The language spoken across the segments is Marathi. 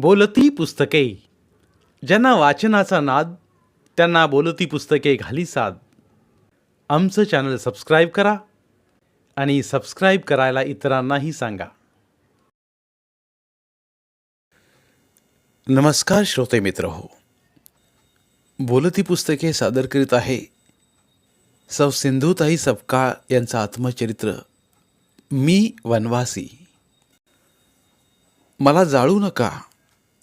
बोलती पुस्तके. ज्यांना वाचनाचा नाद त्यांना बोलती पुस्तके घाली साद. आमचं चॅनल सबस्क्राईब करा आणि सबस्क्राईब करायला इतरांनाही सांगा. नमस्कार श्रोते मित्र हो बोलती पुस्तके सादर करीत आहे सौ सिंधुताई सपकाळ यांचं आत्मचरित्र मी वनवासी. मला जाळू नका.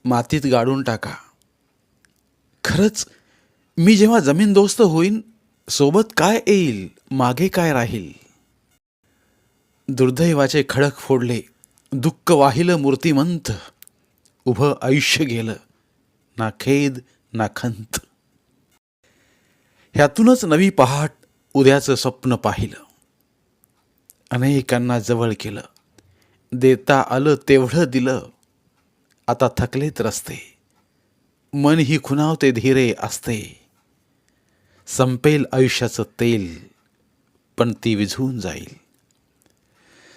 मातीत गाडून टाका. खरंच मी जेव्हा जमीन दोस्त होईन सोबत काय येईल मागे काय राहील? दुर्दैवाचे खडक फोडले दुःख वाहिलं मूर्तिमंत उभं आयुष्य गेलं ना खेद ना खंत. ह्यातूनच नवी पहाट उद्याचं स्वप्न पाहिलं. अनेकांना जवळ केलं देता आलं तेवढं दिलं आता थकलेत रस्ते. मन ही खुनावते धीरे असते संपेल आयुष्याचं तेल पण ती विझवून जाईल.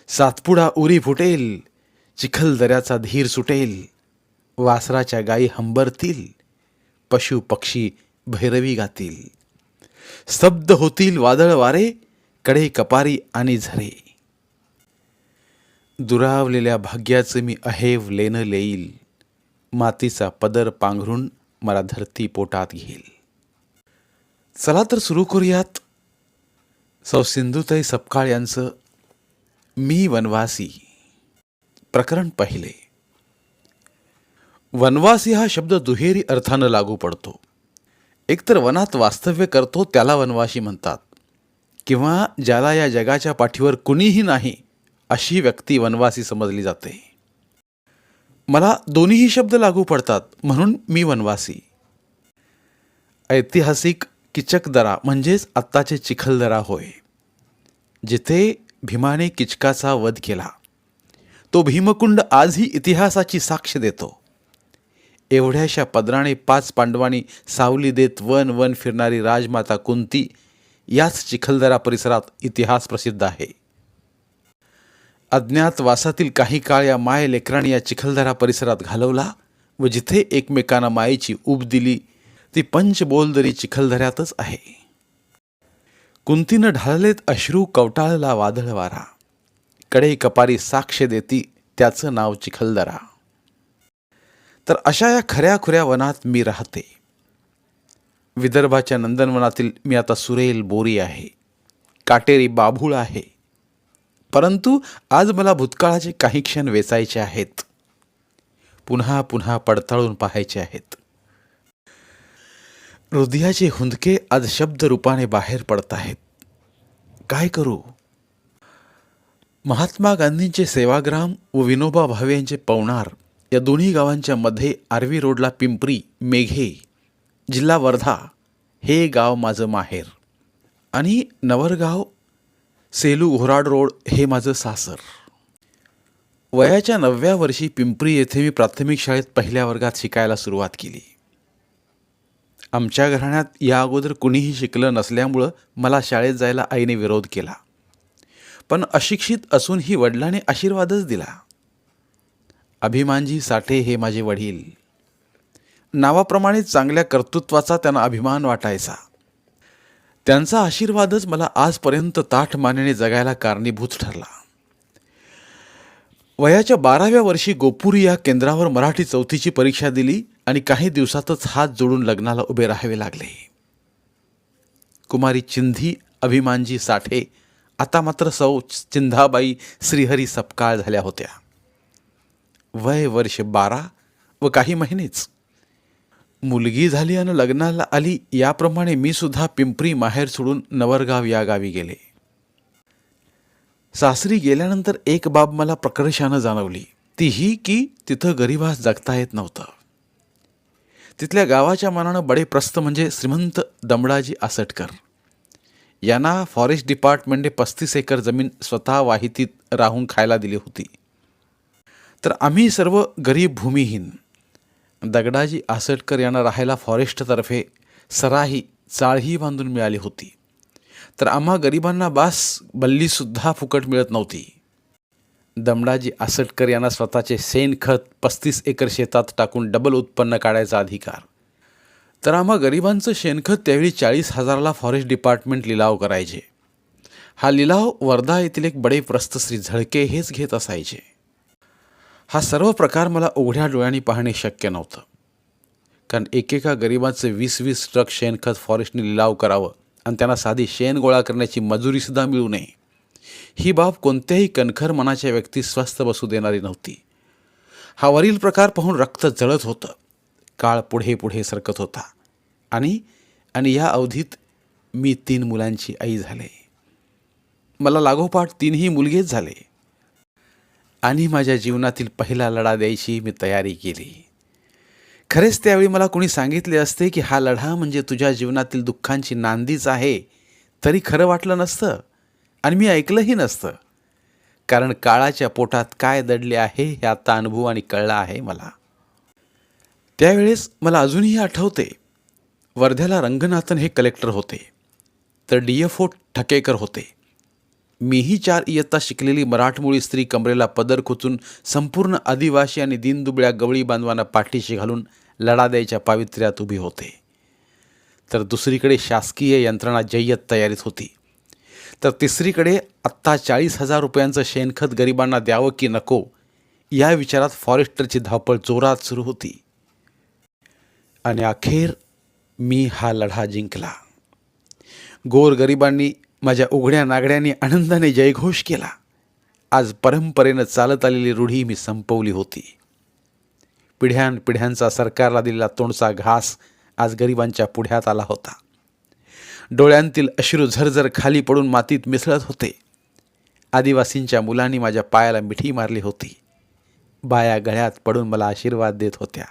सातपुडा उरी फुटेल चिखल दऱ्याचा धीर सुटेल वासराच्या गायी हंबरतील पशु पक्षी भैरवी गातील. स्तब्ध होतील वादळ वारे कडे कपारी आणि झरे. दुरावलेल्या भाग्याचं मी अहेव लेणं लेईल. मातीचा पदर पांघरून मला धरती पोटात घेईल. चला तर सुरू करूयात. सौ सिंधुताई सपकाळ यांचं मी वनवासी. प्रकरण पहिले. वनवासी हा शब्द दुहेरी अर्थानं लागू पडतो. एकतर वनात वास्तव्य करतो त्याला वनवासी म्हणतात. किंवा ज्याला या जगाच्या पाठीवर कुणीही नाही अशी व्यक्ती वनवासी समजली जाते. मला दोन्हीही शब्द लागू पडतात म्हणून मी वनवासी. ऐतिहासिक किचकदरा म्हणजेच आत्ताचे चिखलदरा होय. जिथे भीमाने किचकाचा वध केला. तो भीमकुंड आजही इतिहासाची साक्ष देतो. एवढ्याशा पदराने पाच पांडवांनी सावली देत वन वन फिरणारी राजमाता कुंती याच चिखलदरा परिसरात इतिहास प्रसिद्ध आहे. अज्ञातवासातील काही काळ या माय लेकरांनी या चिखलदरा परिसरात घालवला व जिथे एकमेकांना मायेची ऊब दिली ती पंचबोलदरी चिखलदऱ्यातच आहे. कुंतीनं ढाळलेत अश्रू कवटाळला वादळ वारा कडे कपारी साक्ष देती त्याचं नाव चिखलदरा. तर अशा या खऱ्या खुऱ्या वनात मी राहते. विदर्भाच्या नंदनवनातील मी आता सुरेल बोरी आहे. काटेरी बाभूळ आहे. परंतु आज मला भूतकाळाचे काही क्षण वेचायचे आहेत. पुन्हा पुन्हा पडताळून पाहायचे आहेत. हृदयाचे हुंदके आज शब्द रूपाने बाहेर पडत आहेत. काय करू? महात्मा गांधींचे सेवाग्राम व विनोबा भावे यांचे पवनार या दोन्ही गावांच्या मध्ये आर्वी रोडला पिंपरी मेघे जिल्हा वर्धा हे गाव माझं माहेर. आणि नवरगाव सेलू घोराड रोड हे माझं सासर. वयाच्या नवव्या वर्षी पिंपरी येथे मी प्राथमिक शाळेत पहिल्या वर्गात शिकायला सुरुवात केली. आमच्या घराण्यात या अगोदर कुणीही शिकलं नसल्यामुळं मला शाळेत जायला आईने विरोध केला. पण अशिक्षित असूनही वडिलांनी आशीर्वादच दिला. अभिमानजी साठे हे माझे वडील. नावाप्रमाणे चांगल्या कर्तृत्वाचा त्यांना अभिमान वाटायचा. त्यांचा आशीर्वादच मला आजपर्यंत ताठ मानेने जगायला कारणीभूत ठरला. वयाच्या बाराव्या वर्षी गोपुरी या केंद्रावर मराठी चौथीची परीक्षा दिली आणि काही दिवसातच हात जोडून लग्नाला उभे राहावे लागले. कुमारी चिंधी अभिमानजी साठे आता मात्र सौ चिंधाबाई श्रीहरी सपकाळ झाल्या होत्या. वय वर्ष बारा व काही महिनेच. मुलगी झाली आणि लग्नाला आली याप्रमाणे मी सुद्धा पिंपरी माहेर सोडून नवरगाव या गावी गेले. सासरी गेल्यानंतर एक बाब मला प्रकर्षानं जाणवली. ती ही की तिथं गरिबास जगता येत नव्हतं. तिथल्या गावाच्या मानानं बडे प्रस्त म्हणजे श्रीमंत दमडाजी आसटकर. यांना फॉरेस्ट डिपार्टमेंटने पस्तीस एकर जमीन स्वतः वाहितीत राहून खायला दिली होती. तर आम्ही सर्व गरीब भूमिहीन. दगडाजी आसटकर यांना राहायला फॉरेस्टतर्फे सराही चाळही बांधून मिळाली होती. तर आम्हा गरिबांना बास बल्लीसुद्धा फुकट मिळत नव्हती. दमडाजी आसटकर यांना स्वतःचे शेणखत पस्तीस एकर शेतात टाकून डबल उत्पन्न काढायचा अधिकार. तर आम्हा गरिबांचं शेणखत त्यावेळी चाळीस हजाराला फॉरेस्ट डिपार्टमेंट लिलाव करायचे. हा लिलाव वर्धा येथील एक बडे प्रस्त श्री झळके हेच घेत असायचे. हा सर्व प्रकार मला उघड्या डोळ्यांनी पाहणे शक्य नव्हतं. कारण एकेका गरिबाचं वीस वीस ट्रक शेणखत फॉरेस्टने लिलाव करावं आणि त्यांना साधी शेण गोळा करण्याची मजुरीसुद्धा मिळू नये. ही बाब कोणत्याही कणखर मनाच्या व्यक्ती स्वस्थ बसू देणारी नव्हती. हा वरील प्रकार पाहून रक्त जळत होतं. काळ पुढे पुढे सरकत होता. आणि आणि या अवधीत मी तीन मुलांची आई झाले. मला लागोपाठ तीनही मुलगेच झाले. आणि माझ्या जीवनातील पहिला लढा द्यायची मी तयारी केली. खरेच त्यावेळी मला कोणी सांगितले असते की हा लढा म्हणजे तुझ्या जीवनातील दुःखांची नांदीच आहे तरी खरं वाटलं नसतं आणि मी ऐकलंही नसतं. कारण काळाच्या पोटात काय दडले आहे हे आता अनुभव आणि आहे मला. त्यावेळेस मला अजूनही आठवते वर्ध्याला रंगनाथन हे कलेक्टर होते तर डी एफ ओ ठकेकर होते. मीही चार इयत्ता शिकलेली मराठमोळी स्त्री कमरेला पदर खोचून संपूर्ण आदिवासी आणि दीनदुबळ्या गवळी बांधवांना पाठीशी घालून लढा द्यायच्या पावित्र्यात उभी होते. तर दुसरीकडे शासकीय यंत्रणा जय्यत तयारीत होती. तर तिसरीकडे आत्ता चाळीस हजार रुपयांचं शेणखत गरिबांना द्यावं की नको या विचारात फॉरेस्टरची धावपळ जोरात सुरू होती. आणि अखेर मी हा लढा जिंकला. गोरगरिबांनी माझ्या उघड्या नागड्यांनी आनंदाने जयघोष केला. आज परंपरेनं चालत आलेली रूढी मी संपवली होती. पिढ्यान पिढ्यांचा सरकारला दिलेला तोंडचा घास आज गरिबांच्या पुढ्यात आला होता. डोळ्यांतील अश्रू झरझर खाली पडून मातीत मिसळत होते. आदिवासींच्या मुलांनी माझ्या पायाला मिठी मारली होती. बाया गळ्यात पडून मला आशीर्वाद देत होत्या.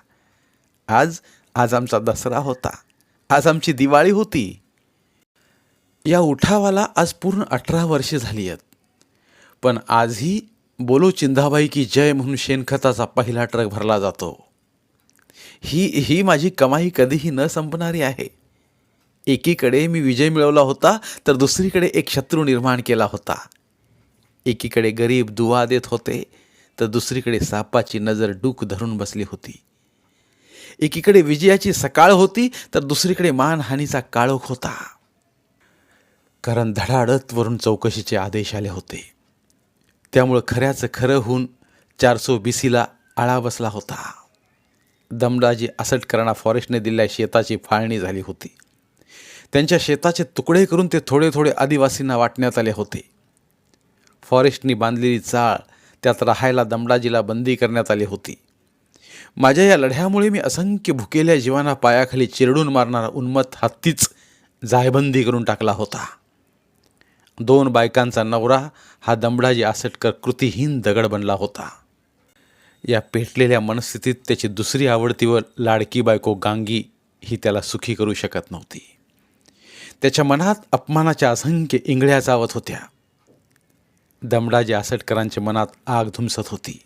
आज आज आमचा दसरा होता. आज आमची दिवाळी होती. या उठावाला आज पूर्ण अठरा वर्षे झाली आहेत. पण आजही बोलो चिंधाबाई की जय म्हणून शेणखताचा पहिला ट्रक भरला जातो. ही ही माझी कमाई कधीही न संपणारी आहे. एकीकडे मी विजय मिळवला होता तर दुसरीकडे एक शत्रू निर्माण केला होता. एकीकडे गरीब दुवा देत होते तर दुसरीकडे सापाची नजर डूक धरून बसली होती. एकीकडे विजयाची सकाळ होती तर दुसरीकडे मानहानीचा काळोख होता. कारण धडाडत वरून चौकशीचे आदेश आले होते. त्यामुळं खऱ्याचं खरं होऊन चारसो बी सीला आळा बसला होता. दमडाजी आसटकरांना फॉरेस्टने दिलेल्या शेताची फाळणी झाली होती. त्यांच्या शेताचे तुकडे करून ते थोडे थोडे आदिवासींना वाटण्यात आले होते. फॉरेस्टनी बांधलेली चाळ त्यात राहायला दमडाजीला बंदी करण्यात आली होती. माझ्या या लढ्यामुळे मी असंख्य भुकेल्या जीवांना पायाखाली चिरडून मारणारा उन्मत हत्तीच जायबंदी करून टाकला होता. दोन बायकांचा नवरा हा दमडाजी आसटकर कृतीहीन दगड बनला होता. या पेटलेल्या मनस्थितीत त्याची दुसरी आवडती व लाडकी बायको गांगी ही त्याला सुखी करू शकत नव्हती. त्याच्या मनात अपमानाच्या असंख्य इंगळ्या जावत होत्या. दमडाजी आसटकरांच्या मनात आग धुमसत होती.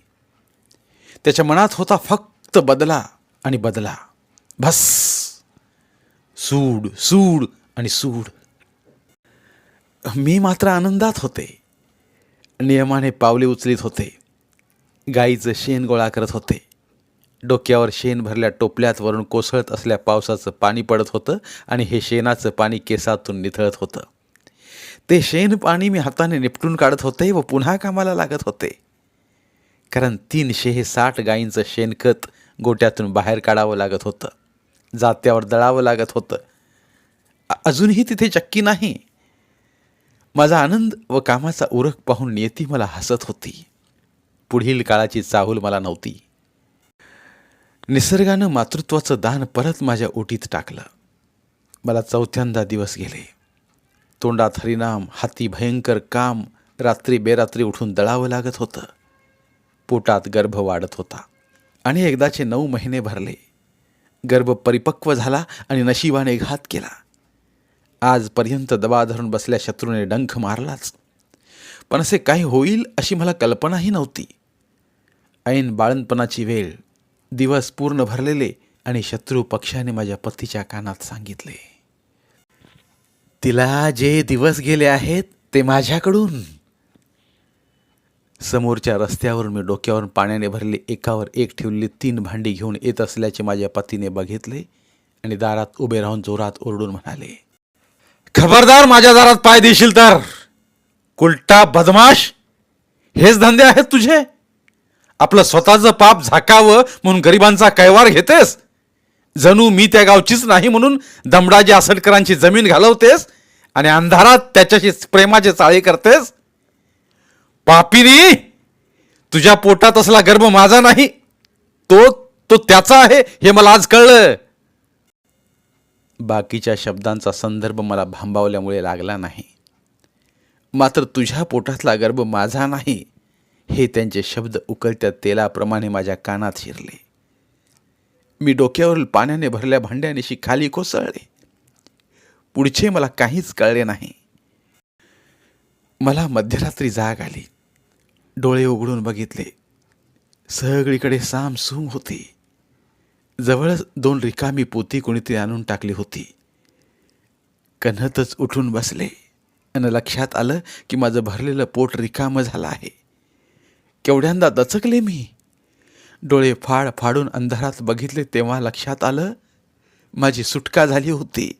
त्याच्या मनात होता फक्त बदला आणि बदला. भस सूड सूड आणि सूड. मी मात्र आनंदात होते. नियमाने पावले उचलीत होते. गाईचं शेण गोळा करत होते. डोक्यावर शेण भरल्या टोपल्यात वरून कोसळत असल्या पावसाचं पाणी पडत होतं आणि हे शेणाचं पाणी केसातून निथळत होतं. ते शेण पाणी मी हाताने निपटून काढत होते व पुन्हा कामाला लागत होते. कारण तीनशे हे साठ गायींचं शेणखत गोट्यातून बाहेर काढावं लागत होतं. जात्यावर दळावं लागत होतं. अजूनही तिथे चक्की नाही. माझा आनंद व कामाचा उरक पाहून नियती मला हसत होती. पुढील काळाची चाहूल मला नव्हती. निसर्गानं मातृत्वाचं दान परत माझ्या ओटीत टाकलं. मला चौथ्यांदा दिवस गेले. तोंडात हरिनाम हाती भयंकर काम रात्री बेरात्री उठून दळावं लागत होतं. पोटात गर्भ वाढत होता. आणि एकदाचे नऊ महिने भरले. गर्भ परिपक्व झाला आणि नशिबाने घात केला. आजपर्यंत दबा धरून बसल्या शत्रूने डंख मारलाच. पण असे काही होईल अशी मला कल्पनाही नव्हती. ऐन बाळणपणाची वेळ दिवस पूर्ण भरलेले आणि शत्रू पक्षाने माझ्या पतीच्या कानात सांगितले. तिला जे दिवस गेले आहेत ते माझ्याकडून. समोरच्या रस्त्यावरून मी डोक्यावरून पाण्याने भरले एकावर एक ठेवलेली तीन भांडी घेऊन येत असल्याचे माझ्या पतीने बघितले आणि दारात उभे राहून जोरात ओरडून म्हणाले खबरदार माझ्या दारात पाय देशील तर. कुलटा बदमाश हेच धंदे आहेत तुझे. आपलं स्वतःचं पाप झाकावं म्हणून गरिबांचा कैवार घेतेस. जणू मी त्या गावचीच नाही म्हणून दमडाजी आसटकरांची जमीन घालवतेस आणि अंधारात त्याच्याशी प्रेमाचे चाळे करतेस. पापिनी तुझ्या पोटात असला गर्भ माझा नाही. तो तो त्याचा आहे हे मला आज कळलं. बाकीच्या शब्दांचा संदर्भ मला भांबावल्यामुळे लागला नाही. मात्र तुझ्या पोटातला गर्भ माझा नाही हे त्यांचे शब्द उकळत्या तेलाप्रमाणे माझ्या कानात शिरले. मी डोक्यावरील पाण्याने भरल्या भांड्यानिशी खाली कोसळले. पुढचे मला काहीच कळले नाही. मला मध्यरात्री जाग आली. डोळे उघडून बघितले. सगळीकडे सामसूम होती. जवळच दोन रिकामी पोती कोणीतरी आणून टाकली होती. कन्हतच उठून बसले आणि लक्षात आलं की माझं भरलेलं पोट रिकामं झालं आहे. केवढ्यांदा दचकले मी. डोळे फाड फाडून अंधारात बघितले तेव्हा लक्षात आलं माझी सुटका झाली होती.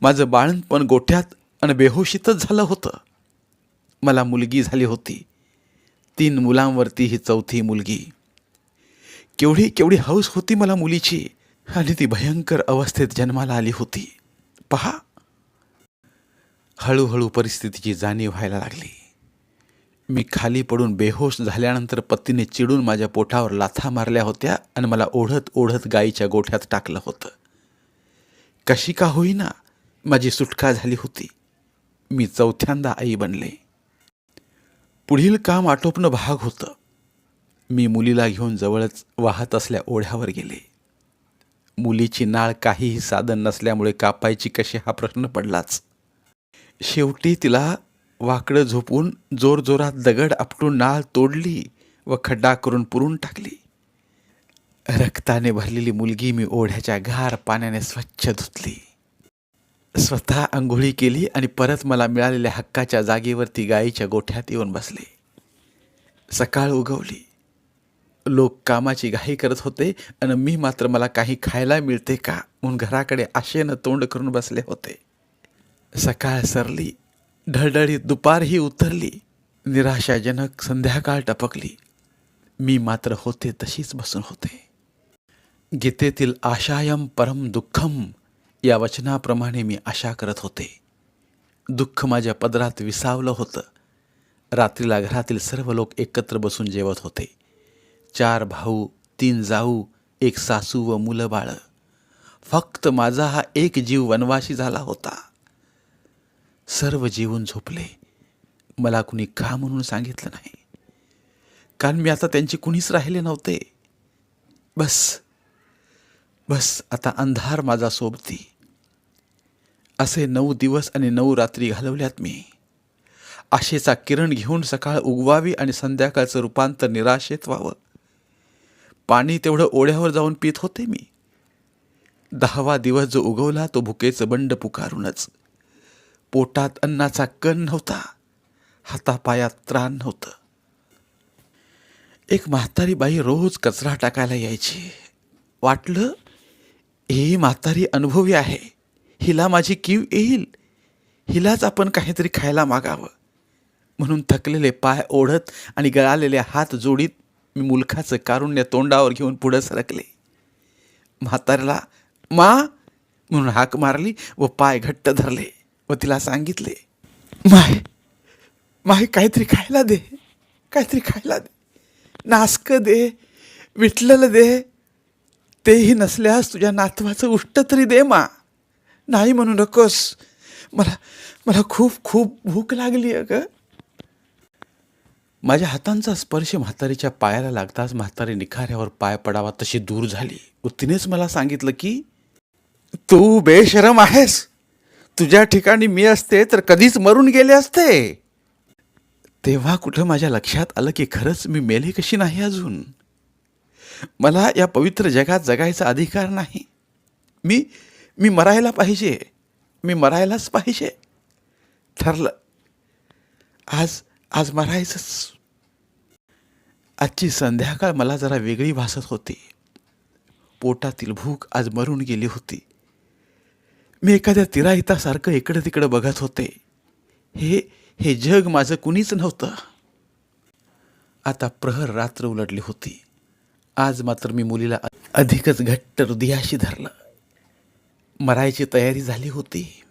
माझं बाळणपण गोठ्यात आणि बेहोशीतच झालं होतं. मला मुलगी झाली होती. तीन मुलांवरती ही चौथी मुलगी. केवढी केवढी हौस होती मला मुलीची. आणि ती भयंकर अवस्थेत जन्माला आली होती. पहा. हळूहळू परिस्थितीची जाणीव व्हायला लागली. मी खाली पडून बेहोश झाल्यानंतर पत्नीने चिडून माझ्या पोटावर लाथा मारल्या होत्या आणि मला ओढत ओढत गाईच्या गोठ्यात टाकलं होतं. कशी का होईना माझी सुटका झाली होती. मी चौथ्यांदा आई बनले. पुढील काम आटोपणं भाग होतं. मी मुलीला घेऊन जवळच वाहत असल्या ओढ्यावर गेले. मुलीची नाळ काहीही साधन नसल्यामुळे कापायची कशी हा प्रश्न पडलाच. शेवटी तिला वाकडं झोपून जोरजोरात दगड आपटून नाळ तोडली व खड्डा करून पुरून टाकली. रक्ताने भरलेली मुलगी मी ओढ्याच्या गार पाण्याने स्वच्छ धुतली. स्वतः आंघोळी केली आणि परत मला मिळालेल्या हक्काच्या जागेवरती गायीच्या गोठ्यात येऊन बसले. सकाळ उगवली. लोक कामाची घाई करत होते आणि मी मात्र मला काही खायला मिळते का? म्हणून घराकडे आशेनं तोंड करून बसले होते. सकाळ सरली. ढळढळीत दुपारही उतरली. निराशाजनक संध्याकाळ टपकली. मी मात्र होते तशीच बसून होते. गीतेतील आशायम परम दुःखम या वचनाप्रमाणे मी आशा करत होते. दुःख माझ्या पदरात विसावलं होतं. रात्रीला घरातील सर्व लोक एकत्र बसून जेवत होते. चार भाऊ तीन जाऊ एक सासू व मुलं बाळं. फक्त माझा हा एक जीव वनवाशी झाला होता. सर्व जीवन झोपले. मला कुणी का म्हणून सांगितलं नाही. कारण मी आता त्यांची कुणीच राहिले नव्हते. बस बस आता अंधार माझा सोबती. असे नऊ दिवस आणि नऊ रात्री घालवल्यात मी. आशेचा किरण घेऊन सकाळ उगवावी आणि संध्याकाळचं रूपांतर निराशेत व्हावं. पाणी तेवढं ओढ्यावर जाऊन पित होते मी. दहावा दिवस जो उगवला तो भुकेचं बंड पुकारूनच. पोटात अन्नाचा कण नव्हता. हातापायात त्राण नव्हतं. एक म्हातारी बाई रोज कचरा टाकायला यायची. वाटलं ही म्हातारी अनुभवी आहे. हिला माझी कीव येईल. हिलाच आपण काहीतरी खायला मागावं. म्हणून थकलेले पाय ओढत आणि गळालेले हात जोडीत मी मुलखाचं कारुण्य तोंडावर घेऊन पुढं सरकले. म्हाताऱ्याला मा म्हणून हाक मारली व पाय घट्ट धरले व तिला सांगितले माय माय काहीतरी खायला दे काहीतरी खायला दे. नासक दे विठलेलं दे. तेही नसल्यास तुझ्या नातवाचं उष्ट तरी दे मा. नाही म्हणू नकोस. मला मला खूप खूप भूक लागली आहे माझ्या हातांचा स्पर्श म्हातारीच्या पायाला लागताच म्हातारी निखाऱ्यावर पाय पडावा तशी दूर झाली. व तिनेच मला सांगितलं की तू बेशरम आहेस. तुझ्या ठिकाणी मी असते तर कधीच मरून गेले असते. तेव्हा कुठं माझ्या लक्षात आलं की खरंच मी मेले कशी नाही अजून? मला या पवित्र जगात जगायचा अधिकार नाही. मी मी मरायला पाहिजे. मी मरायलाच पाहिजे. ठरलं. आज आज मरायचंच. आजची संध्याकाळ मला जरा वेगळी भासत होती. पोटातील भूक आज मरून गेली होती. मी एखाद्या तिराहितासारखं इकडं तिकडं बघत होते. हे हे जग माझं कुणीच नव्हतं. आता प्रहर रात्र उलटली होती. आज मात्र मी मुलीला अधिकच घट्ट हृदयाशी धरलं. मरायची तयारी झाली होती.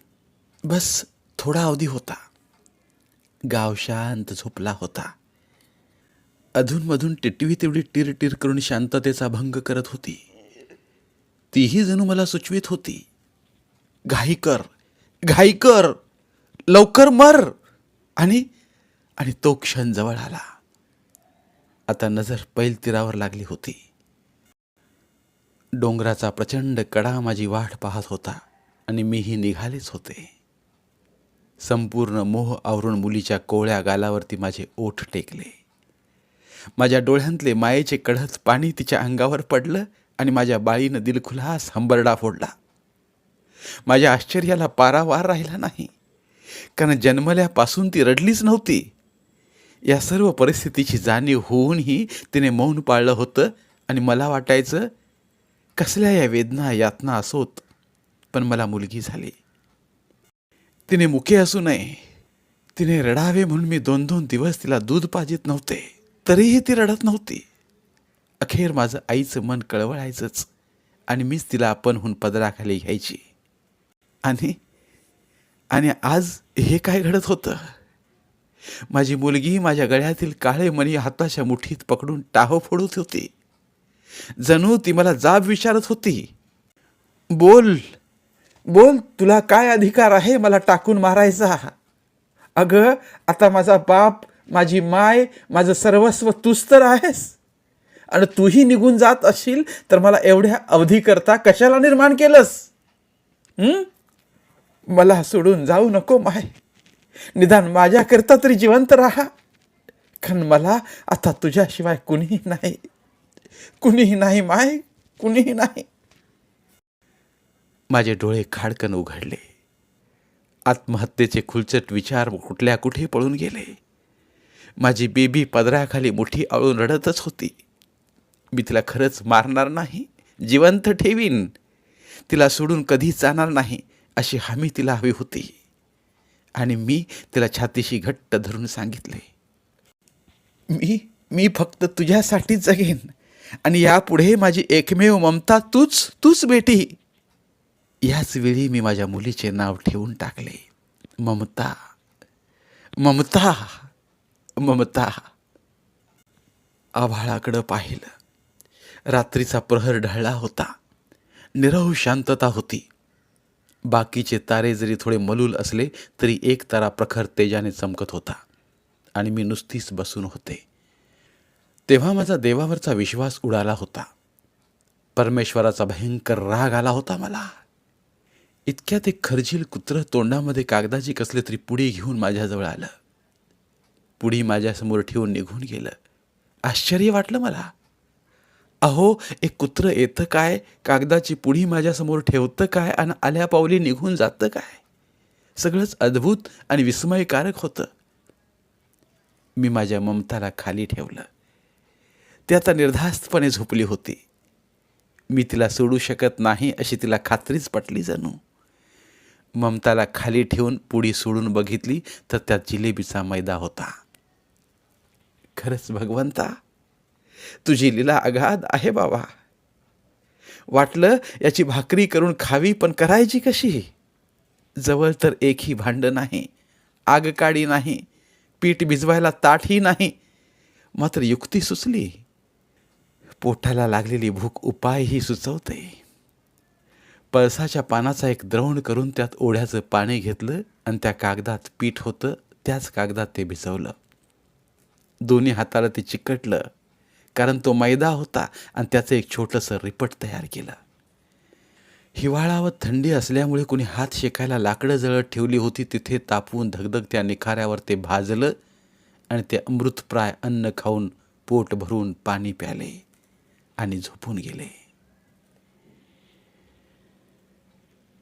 बस थोडा अवधी होता. गाव शांत झोपला होता. अधूनमधून टिटवी तेवढी टिर टिर करून शांततेचा भंग करत होती. तीही जणू मला सुचवित होती. घाई कर घाई कर लवकर मर! आणि आणि तो क्षण जवळ आला. आता नजर पैल तीरावर लागली होती. डोंगराचा प्रचंड कडा माझी वाट पाहत होता आणि मीही निघालेच होते. संपूर्ण मोह आवरून मुलीच्या कोवळ्या गालावरती माझे ओठ टेकले. माझ्या डोळ्यांतले मायेचे कढत पाणी तिच्या अंगावर पडलं आणि माझ्या बाळीनं दिलखुलास हंबरडा फोडला. माझ्या आश्चर्याला पारावार राहिला नाही. कारण जन्मल्यापासून ती रडलीच नव्हती. या सर्व परिस्थितीची जाणीव होऊनही तिने मौन पाळलं होतं आणि मला वाटायचं कसल्या या वेदना यातना असोत पण मला मुलगी झाली. तिने मुके असू नये. तिने रडावे म्हणून मी दोन दोन दिवस तिला दूध पाजित नव्हते. तरीही ती रडत नव्हती. अखेर माझं आईचं मन कळवळायचंच आणि मीच तिला आपणहून पदराखाली घ्यायची. आणि आणि आज हे काय घडत होतं? माझी मुलगी माझ्या गळ्यातील काळे मणी हाताच्या मुठीत पकडून टाहो फोडत होती जणू ती मला जाब विचारत होती. बोल! बोल तुला काय अधिकार आहे मला टाकून मारायचा? अगं आता माझा बाप माझी माय माझं सर्वस्व तूच तर आहेस. आणि तूही निघून जात असशील तर मला एवढ्या अवधीकरता कशाला निर्माण केलंस? मला सोडून जाऊ नको माय. निदान माझ्याकरता तरी जिवंत राहा. कारण मला आता तुझ्याशिवाय कुणीही नाही. कुणीही नाही माय. कुणीही नाही. माझे डोळे खाडकन उघडले. आत्महत्येचे खुलचट विचार कुठल्या कुठे पळून गेले? माझी बेबी पदराखाली मुठी आळून रडतच होती. मी तिला खरंच मारणार नाही जिवंत ठेवीन. तिला सोडून कधी जाणार नाही अशी हमी तिला हवी होती. आणि मी तिला छातीशी घट्ट धरून सांगितले मी मी फक्त तुझ्यासाठीच जगेन आणि यापुढे माझी एकमेव ममता तूच तूच बेटी. याच वेळी मी माझ्या मुलीचे नाव ठेवून टाकले. ममता. ममता. ममता. आभाळाकडं पाहिलं. रात्रीचा प्रहर ढळला होता. निरहू शांतता होती. बाकीचे तारे जरी थोडे मलूल असले तरी एक तारा प्रखर तेजाने चमकत होता. आणि मी नुसतीच बसून होते. तेव्हा माझा देवावरचा विश्वास उडाला होता. परमेश्वराचा भयंकर राग आला होता मला. इतक्यात एक खर्जील कुत्र तोंडामध्ये कागदाची कसले तरी पुडी घेऊन माझ्याजवळ आलं. पुढी माझ्यासमोर ठेवून निघून गेलं. आश्चर्य वाटलं मला. अहो एक कुत्र येतं काय? कागदाची पुढी माझ्यासमोर ठेवतं काय? आणि आल्या पावली निघून जातं काय? सगळंच अद्भुत आणि विस्मयकारक होतं. मी माझ्या ममताला खाली ठेवलं. ती आता निर्धास्तपणे झोपली होती. मी तिला सोडू शकत नाही अशी तिला खात्रीच पटली जणू. ममताला खाली ठेवून पुढी सोडून बघितली तर त्यात जिलेबीचा मैदा होता. खरंच भगवंता तुझी लीला अगाध आहे बाबा. वाटलं याची भाकरी करून खावी पण करायची कशी? जवळ तर एकही भांडं नाही आगकाडी नाही पीठ भिजवायला ताटही नाही मात्र युक्ती सुचली. पोटाला लागलेली भूक उपायही सुचवते. पळसाच्या पानाचा एक द्रवण करून त्यात ओढ्याचं पाणी घेतलं आणि त्या कागदात पीठ होतं त्याच कागदात ते भिजवलं. दोन्ही हाताला ते चिकटलं कारण तो मैदा होता आणि त्याचं एक छोटंसं रिपट तयार केलं. हिवाळा व थंडी असल्यामुळे कुणी हात शेकायला लाकडं जळत ठेवली होती तिथे तापवून धगधग त्या निखाऱ्यावर ते भाजलं आणि ते अमृतप्राय अन्न खाऊन पोट भरून पाणी प्याले आणि झोपून गेले.